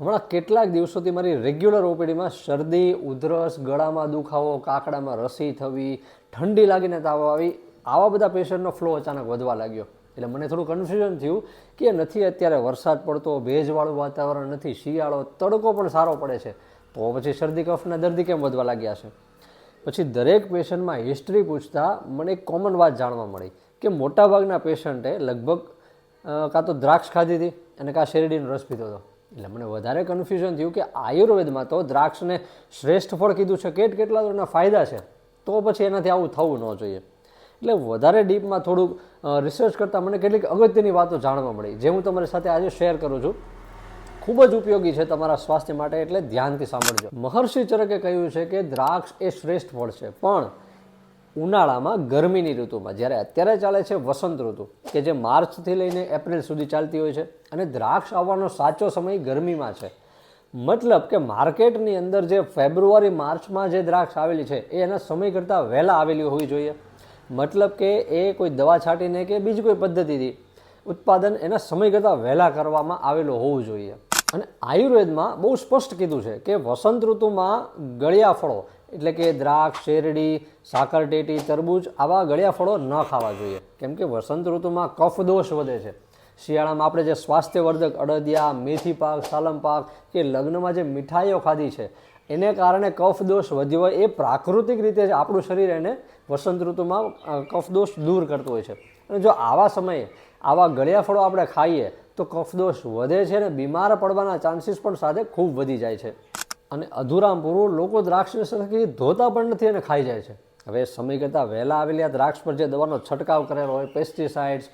હમણાં કેટલાક દિવસોથી મારી રેગ્યુલર ઓપીડીમાં શરદી, ઉધરસ, ગળામાં દુખાવો, કાકડામાં રસી થવી, ઠંડી લાગીને તાવ આવી, આવા બધા પેશન્ટનો ફ્લો અચાનક વધવા લાગ્યો. એટલે મને થોડું કન્ફ્યુઝન થયું કે નથી અત્યારે વરસાદ પડતો, ભેજવાળું વાતાવરણ નથી, શિયાળો, તડકો પણ સારો પડે છે. તો પછી શરદી કફના દર્દી કેમ વધવા લાગ્યા છે? પછી દરેક પેશન્ટમાં હિસ્ટ્રી પૂછતા મને એક કોમન વાત જાણવા મળી કે મોટાભાગના પેશન્ટે લગભગ કાં તો દ્રાક્ષ ખાધી હતી અને કાં શેરડીનો રસ પીધો હતો. એટલે મને વધારે કન્ફ્યુઝન થયું કે આયુર્વેદમાં તો દ્રાક્ષને શ્રેષ્ઠ ફળ કીધું છે. કેટ કેટલા એના ફાયદા છે? તો પછી એનાથી આવું થવું ન જોઈએ. એટલે વધારે ડીપમાં થોડુંક રિસર્ચ કરતાં મને કેટલીક અગત્યની વાતો જાણવા મળી, જે હું તમારી સાથે આજે શેર કરું છું. ખૂબ જ ઉપયોગી છે તમારા સ્વાસ્થ્ય માટે, એટલે ધ્યાનથી સાંભળજો. મહર્ષિ ચરકે કહ્યું છે કે દ્રાક્ષ એ શ્રેષ્ઠ ફળ છે. પણ ઉનાળામાં ગરમીની ઋતુમાં, જ્યારે અત્યારે ચાલે છે વસંત ઋતુ, કે જે માર્ચથી લઈને એપ્રિલ સુધી ચાલતી હોય છે, અને દ્રાક્ષ આવવાનો સાચો સમય ગરમીમાં છે. મતલબ કે માર્કેટની અંદર જે ફેબ્રુઆરી, માર્ચમાં જે દ્રાક્ષ આવેલી છે, એ એના સમય કરતાં વહેલા આવેલી હોવી જોઈએ. મતલબ કે એ કોઈ દવા છાંટીને કે બીજી કોઈ પદ્ધતિથી ઉત્પાદન એના સમય કરતાં વહેલા કરવામાં આવેલું હોવું જોઈએ. અને આયુર્વેદમાં બહુ સ્પષ્ટ કીધું છે કે વસંત ઋતુમાં ગળ્યા ફળો, એટલે કે દ્રાક્ષ, શેરડી સાકરટેટી તરબૂચ, આવા ગળ્યા ફળો ન ખાવા જોઈએ. કેમ કે વસંત ઋતુમાં કફ દોષ વધે છે. શિયાળામાં આપણે જે સ્વાસ્થ્યવર્ધક અડદિયા, મેથી પાક, સાલમ પાક કે લગ્નમાં જે મીઠાઈઓ ખાધી છે, એને કારણે કફ દોષ વધ્યો હોય એ પ્રાકૃતિક રીતે જ આપણું શરીર એને વસંત ઋતુમાં કફ દોષ દૂર કરતું હોય છે. અને જો આવા સમયે આવા ગળ્યા ફળો આપણે ખાઈએ તો કફદોષ વધે છે અને બીમાર પડવાના ચાન્સીસ પણ સાથે ખૂબ વધી જાય છે. અને અધૂરામ પૂરું લોકો દ્રાક્ષને સરખી ધોતા પણ નથી અને ખાઈ જાય છે. હવે સમય કરતાં વહેલા આવેલી આ દ્રાક્ષ પર જે દવાનો છંટકાવ કરેલો હોય પેસ્ટિસાઇડ્સ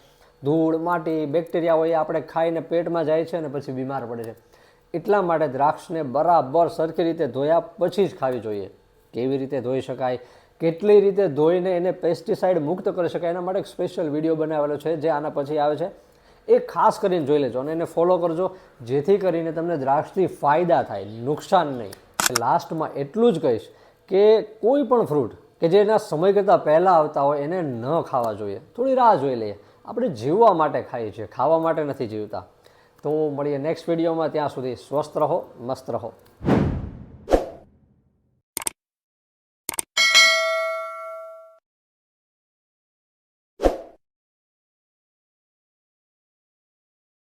ધૂળ, માટી બેક્ટેરિયા હોય, એ આપણે ખાઈને પેટમાં જાય છે અને પછી બીમાર પડે છે. એટલા માટે દ્રાક્ષને બરાબર સરખી રીતે ધોયા પછી જ ખાવી જોઈએ. કેવી રીતે ધોઈ શકાય? કેટલી રીતે ધોઈને એને પેસ્ટિસાઇડ મુક્ત કરી શકાય? એના માટે એક સ્પેશિયલ વીડિયો બનાવેલો છે જે આના પછી આવે છે. એ ખાસ કરીને જોઈ લેજો અને એને ફોલો કરજો. જેથી કરીને તમને દ્રાક્ષથી ફાયદા થાય, નુકસાન નહીં. લાસ્ટમાં એટલું જ કહીશ કે કોઈ પણ ફ્રૂટ કે જે એના સમય કરતાં પહેલાં આવતા હોય, એને ન ખાવા જોઈએ. થોડી રાહ જોઈ લઈએ. આપણે જીવવા માટે ખાઈએ છીએ, ખાવા માટે નથી જીવતા. તો મળીએ નેક્સ્ટ વિડીયોમાં ત્યાં સુધી સ્વસ્થ રહો, મસ્ત રહો.